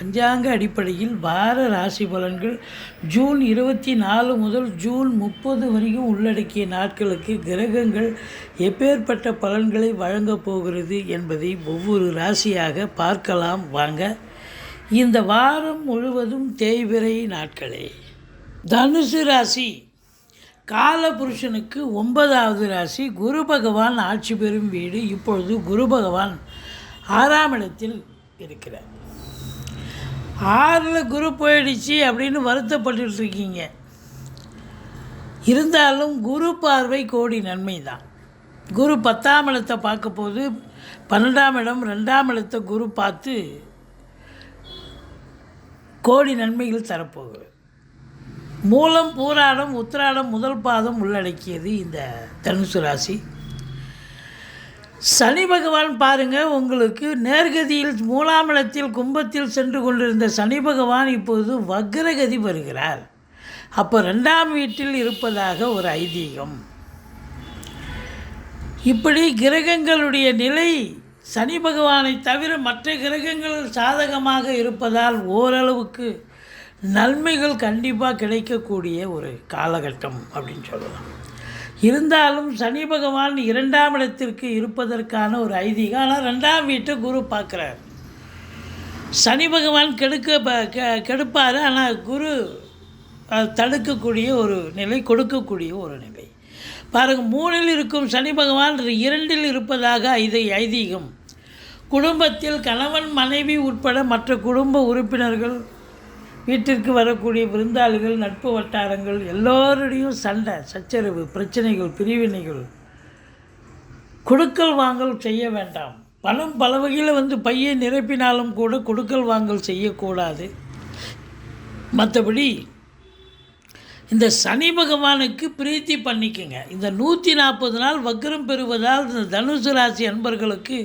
பஞ்சாங்க அடிப்படையில் வார ராசி பலன்கள் ஜூன் இருபத்தி நாலு முதல் ஜூன் முப்பது வரைக்கும் உள்ளடக்கிய நாட்களுக்கு கிரகங்கள் எப்பேற்பட்ட பலன்களை வழங்கப் போகிறது என்பதை ஒவ்வொரு ராசியாக பார்க்கலாம். வாங்க இந்த வாரம் முழுவதும் தேய்பிறை நாட்களே. தனுசு ராசி காலபுருஷனுக்கு ஒன்பதாவது ராசி குரு பகவான் ஆட்சி பெறும் வீடு இப்பொழுது குரு பகவான் ஆறாம் இடத்தில் இருக்கிறார். ஆறில் குரு போயிடுச்சு அப்படின்னு வருத்தப்பட்டு இருக்கீங்க. இருந்தாலும் குரு பார்வை கோடி நன்மை தான் குரு பத்தாம் இடத்தை பார்க்க போது பன்னெண்டாம் இடம் ரெண்டாம் இடத்தை குரு பார்த்து கோடி நன்மைகள் தரப்போகுது. மூலம் பூராடம் உத்திராடம் முதல் பாதம் உள்ளடக்கியது இந்த தனுசு ராசி. சனி பகவான் பாருங்க உங்களுக்கு நேர்கதியில் மூலாம் கும்பத்தில் சென்று கொண்டிருந்த சனி பகவான் இப்போது வக்ரகதி வருகிறார் அப்போ ரெண்டாம் வீட்டில் இருப்பதாக ஒரு ஐதீகம். இப்படி கிரகங்களுடைய நிலை சனி பகவானை தவிர மற்ற கிரகங்கள் சாதகமாக இருப்பதால் ஓரளவுக்கு நன்மைகள் கண்டிப்பாக கிடைக்கக்கூடிய ஒரு காலகட்டம் அப்படின்னு சொல்லலாம். இருந்தாலும் சனி பகவான் இரண்டாம் இடத்திற்கு இருப்பதற்கான ஒரு ஐதீகம். ஆனால் ரெண்டாம் வீட்டை குரு பார்க்குறார். சனி பகவான் கெடுக்க ப- கெ- கெடுப்பார். ஆனால் குரு தடுக்கக்கூடிய ஒரு நிலை கொடுக்கக்கூடிய ஒரு நிலை. பாருங்கள் மூணில் இருக்கும் சனி பகவான் இரண்டில் இருப்பதாக இதை ஐதீகம். குடும்பத்தில் கணவன் மனைவி உட்பட மற்ற குடும்ப உறுப்பினர்கள் வீட்டிற்கு வரக்கூடிய விருந்தாளிகள் நட்பு வட்டாரங்கள் எல்லோருடையும் சண்டை சச்சரவு பிரச்சனைகள் பிரிவினைகள். கொடுக்கல் வாங்கல் செய்ய வேண்டாம். பணம் பல வகையில் வந்து பையை நிரப்பினாலும் கூட கொடுக்கல் வாங்கல் செய்யக்கூடாது. மற்றபடி இந்த சனி பகவானுக்கு பிரீத்தி பண்ணிக்கங்க. இந்த நூற்றி நாற்பது நாள் வக்ரம் பெறுவதால் இந்த தனுசு ராசி அன்பர்களுக்கு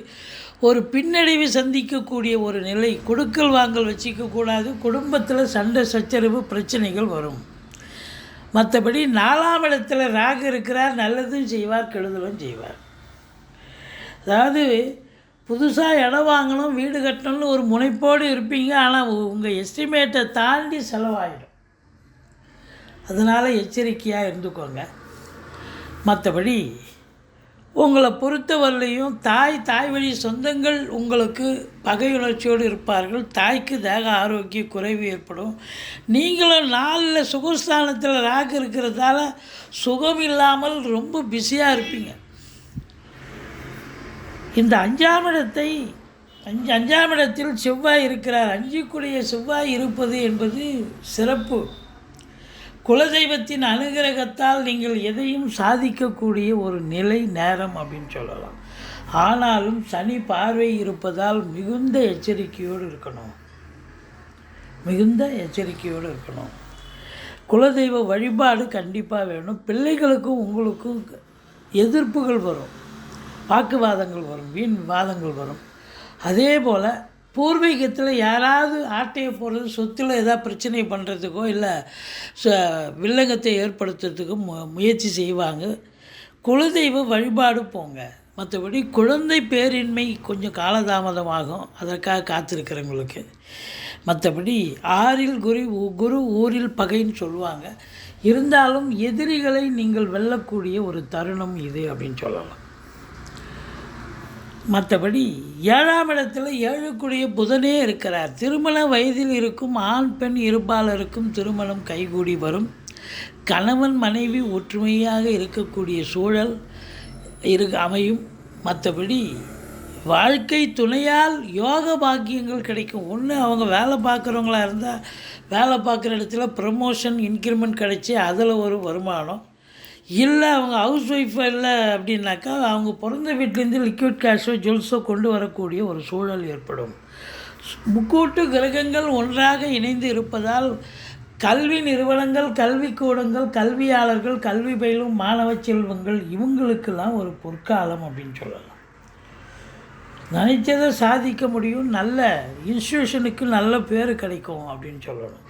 ஒரு பின்னடைவை சந்திக்கக்கூடிய ஒரு நிலை கொடுக்கல் வாங்கல் வச்சிக்கக்கூடாது குடும்பத்தில் சண்டை சச்சரவு பிரச்சனைகள் வரும். மற்றபடி நாலாம் இடத்துல ராகு இருக்கிறார் நல்லதும் செய்வார் கெடுதலும் செய்வார். அதாவது புதுசாக இடம் வாங்கணும் வீடு கட்டணும்னு ஒரு முனைப்போடு இருப்பீங்க ஆனால் உங்கள் எஸ்டிமேட்டை தாண்டி செலவாயிடும். அதனால் எச்சரிக்கையாக இருந்துக்கோங்க. மற்றபடி உங்களை பொறுத்தவரையிலையும் தாய் தாய் வழி சொந்தங்கள் உங்களுக்கு பகையுணர்ச்சியோடு இருப்பார்கள். தாய்க்கு தேக ஆரோக்கிய குறைவு ஏற்படும். நீங்களும் நாளில் சுகஸ்தானத்தில் ராகு இருக்கிறதால சுகம் இல்லாமல் ரொம்ப பிஸியாக இருப்பீங்க. இந்த அஞ்சாம் இடத்தை அஞ்சு அஞ்சாம் இடத்தில் செவ்வாய் இருக்கிறார். அஞ்சுக்குடிய செவ்வாய் இருப்பது என்பது சிறப்பு. குலதெய்வத்தின் அனுகிரகத்தால் நீங்கள் எதையும் சாதிக்கக்கூடிய ஒரு நிலை நேரம் அப்படின்னு சொல்லலாம். ஆனாலும் சனி பார்வை இருப்பதால் மிகுந்த எச்சரிக்கையோடு இருக்கணும். மிகுந்த எச்சரிக்கையோடு இருக்கணும். குலதெய்வ வழிபாடு கண்டிப்பாக வேணும். பிள்ளைகளுக்கும் உங்களுக்கும் எதிர்ப்புகள் வரும். வாக்குவாதங்கள் வரும். வீண் வாதங்கள் வரும். அதே போல் பூர்வீகத்தில் யாராவது ஆட்டையை போடுறது சொத்தில் ஏதாவது பிரச்சனை பண்ணுறதுக்கோ இல்லை ச வில்லங்கத்தை ஏற்படுத்துறதுக்கோ மு முயற்சி செய்வாங்க. குலதெய்வ வழிபாடு போங்க. மற்றபடி குழந்தை பேரின்மை கொஞ்சம் காலதாமதமாகும். அதற்காக காத்திருக்கிறவங்களுக்கு. மற்றபடி ஆறில் குரு குரு ஊரில் பகைன்னு சொல்லுவாங்க. இருந்தாலும் எதிரிகளை நீங்கள் வெல்லக்கூடிய ஒரு தருணம் இது அப்படின்னு சொல்லலாம். மற்றபடி ஏழாம் இடத்துல ஏழுக்குரிய புதனே இருக்கிறார். திருமண வயதில் இருக்கும் ஆண் பெண் இருபாலருக்கும் திருமணம் கைகூடி வரும். கணவன் மனைவி ஒற்றுமையாக இருக்கக்கூடிய சூழல் இரு அமையும். மற்றபடி வாழ்க்கை துணையால் யோக பாக்கியங்கள் கிடைக்கும். ஒன்று அவங்க வேலை பார்க்குறவங்களா இருந்தால் வேலை பார்க்குற இடத்துல ப்ரமோஷன் இன்க்ரிமெண்ட் கிடைச்சி அதில் ஒரு வருமானம். இல்லை அவங்க ஹவுஸ் ஒய்ஃப் இல்லை அப்படின்னாக்கா அவங்க பிறந்த வீட்டிலேருந்து லிக்விட் கேஷோ ஜுவல்ஸோ கொண்டு வரக்கூடிய ஒரு சூழல் ஏற்படும். முக்கூட்டு கிரகங்கள் ஒன்றாக இணைந்து இருப்பதால் கல்வி நிறுவனங்கள் கல்விக்கூடங்கள் கல்வியாளர்கள் கல்வி பயிலும் மாணவ செல்வங்கள் இவங்களுக்கெல்லாம் ஒரு பொற்காலம் அப்படின்னு சொல்லலாம். நினைச்சதை சாதிக்க முடியும் நல்ல இன்ஸ்டியூஷனுக்கு நல்ல பேர் கிடைக்கும் அப்படின்னு சொல்லணும்.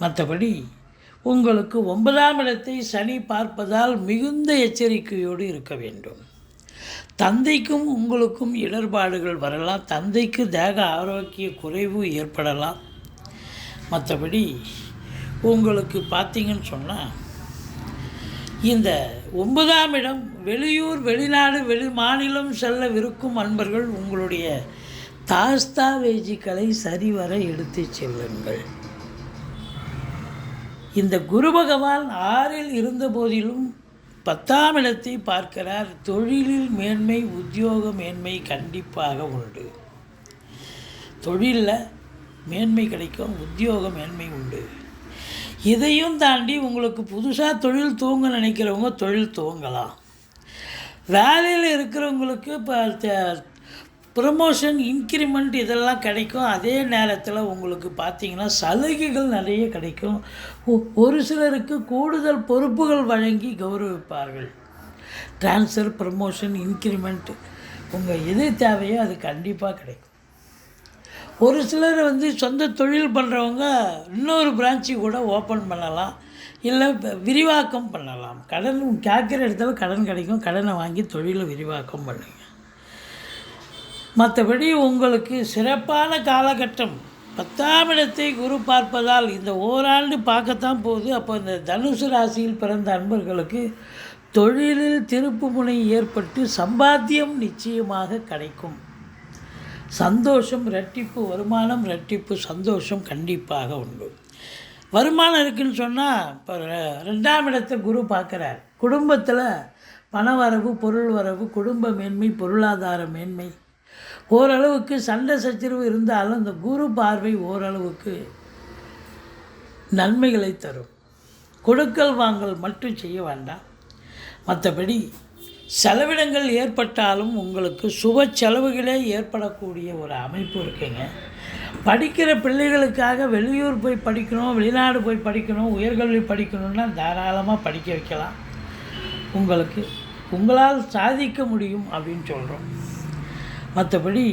மற்றபடி உங்களுக்கு ஒன்பதாம் இடத்தை சனி பார்ப்பதால் மிகுந்த எச்சரிக்கையோடு இருக்க வேண்டும். தந்தைக்கும் உங்களுக்கும் இடர்பாடுகள் வரலாம். தந்தைக்கு தேக ஆரோக்கிய குறைவு ஏற்படலாம். மற்றபடி உங்களுக்கு பார்த்தீங்கன்னு சொன்னால் இந்த ஒன்பதாம் இடம் வெளியூர் வெளிநாடு வெளி மாநிலம் செல்லவிருக்கும் அன்பர்கள் உங்களுடைய தாஸ்தாவேஜிக்களை சரிவர எடுத்து செல்லுங்கள். இந்த குரு பகவான் ஆறில் இருந்த போதிலும் பத்தாம் இடத்தை பார்க்கிறார். தொழிலில் மேன்மை உத்தியோக மேன்மை கண்டிப்பாக உண்டு. தொழிலில் மேன்மை கிடைக்கும் உத்தியோக மேன்மை உண்டு. இதையும் தாண்டி உங்களுக்கு புதுசாக தொழில் துவங்க நினைக்கிறவங்க தொழில் துவங்கலாம். வேலையில் இருக்கிறவங்களுக்கு இப்போ ப்ரமோஷன் இன்க்ரிமெண்ட் இதெல்லாம் கிடைக்கும். அதே நேரத்தில் உங்களுக்கு பார்த்தீங்கன்னா சலுகைகள் நிறைய கிடைக்கும். ஒரு சிலருக்கு கூடுதல் பொறுப்புகள் வழங்கி கௌரவிப்பார்கள். ட்ரான்ஸ்ஃபர் ப்ரமோஷன் இன்க்ரிமெண்ட் உங்கள் எது தேவையோ அது கண்டிப்பாக கிடைக்கும். ஒரு சிலர் வந்து சொந்த தொழில் பண்ணுறவங்க இன்னொரு பிரான்ச்சு கூட ஓப்பன் பண்ணலாம். இல்லை விரிவாக்கம் பண்ணலாம். கடன் கேட்குற இடத்துல கடன் கிடைக்கும். கடனை வாங்கி தொழிலை விரிவாக்கம் பண்ணுங்கள் மற்றபடி உங்களுக்கு சிறப்பான காலகட்டம். பத்தாம் இடத்தை குரு பார்ப்பதால் இந்த ஓராண்டு பார்க்கத்தான் போகுது. அப்போ இந்த தனுசு ராசியில் பிறந்த அன்பர்களுக்கு தொழிலில் திருப்புமுனை ஏற்பட்டு சம்பாத்தியம் நிச்சயமாக கிடைக்கும். சந்தோஷம் ரெட்டிப்பு வருமானம் ரெட்டிப்பு சந்தோஷம் கண்டிப்பாக உண்டு. வருமானம் இருக்குன்னு சொன்னால் இப்போ ரெண்டாம் இடத்தை குரு பார்க்குறார். குடும்பத்தில் பண வரவு பொருள் வரவு குடும்ப மேன்மை பொருளாதார மேன்மை ஓரளவுக்கு சண்டை சச்சரவு இருந்தாலும் இந்த குரு பார்வை ஓரளவுக்கு நன்மைகளை தரும். கொடுக்கல் வாங்கல் மட்டும் செய்ய வேண்டாம். மற்றபடி செலவிடங்கள் ஏற்பட்டாலும் உங்களுக்கு சுப செலவுகளே ஏற்படக்கூடிய ஒரு அமைப்பு இருக்குங்க. படிக்கிற பிள்ளைகளுக்காக வெளியூர் போய் படிக்கணும் வெளிநாடு போய் படிக்கணும் உயர்கல்வி படிக்கணும்னா தாராளமாக படிக்க வைக்கலாம். உங்களுக்கு உங்களால் சாதிக்க முடியும் அப்படின்னு சொல்கிறோம் மற்றபடி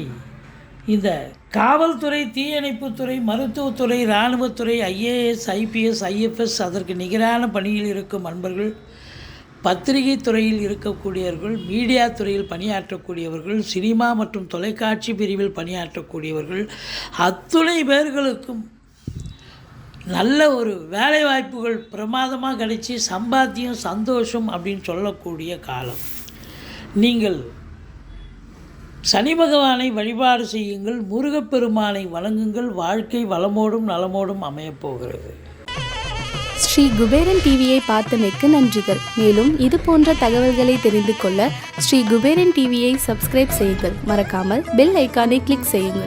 இந்த காவல்துறை தீயணைப்புத்துறை மருத்துவத்துறை இராணுவத்துறை ஐஏஎஸ் ஐபிஎஸ் ஐஎஃப்எஸ் அதற்கு நிகரான பணியில் இருக்கும் அன்பர்கள் பத்திரிகை துறையில் இருக்கக்கூடியவர்கள் மீடியா துறையில் பணியாற்றக்கூடியவர்கள் சினிமா மற்றும் தொலைக்காட்சி பிரிவில் பணியாற்றக்கூடியவர்கள் அத்துணை பேர்களுக்கும் நல்ல ஒரு வேலை வாய்ப்புகள் பிரமாதமாக கிடைச்சி சம்பாத்தியம் சந்தோஷம் அப்படின்னு சொல்லக்கூடிய காலம். நீங்கள் சனி பகவானை வழிபாடு செய்யுங்கள் முருகப்பெருமானை வழங்குங்கள் வாழ்க்கை வளமோடும் நலமோடும் அமையப் போகிறது ஸ்ரீ குபேரன் டிவியை பார்த்தமைக்கு நன்றிகள். மேலும் இது போன்ற தகவல்களை தெரிந்து கொள்ள ஸ்ரீ குபேரன் டிவியை சப்ஸ்கிரைப் செய்யுங்கள். மறக்காமல் பெல் ஐக்கானை கிளிக் செய்யுங்கள்.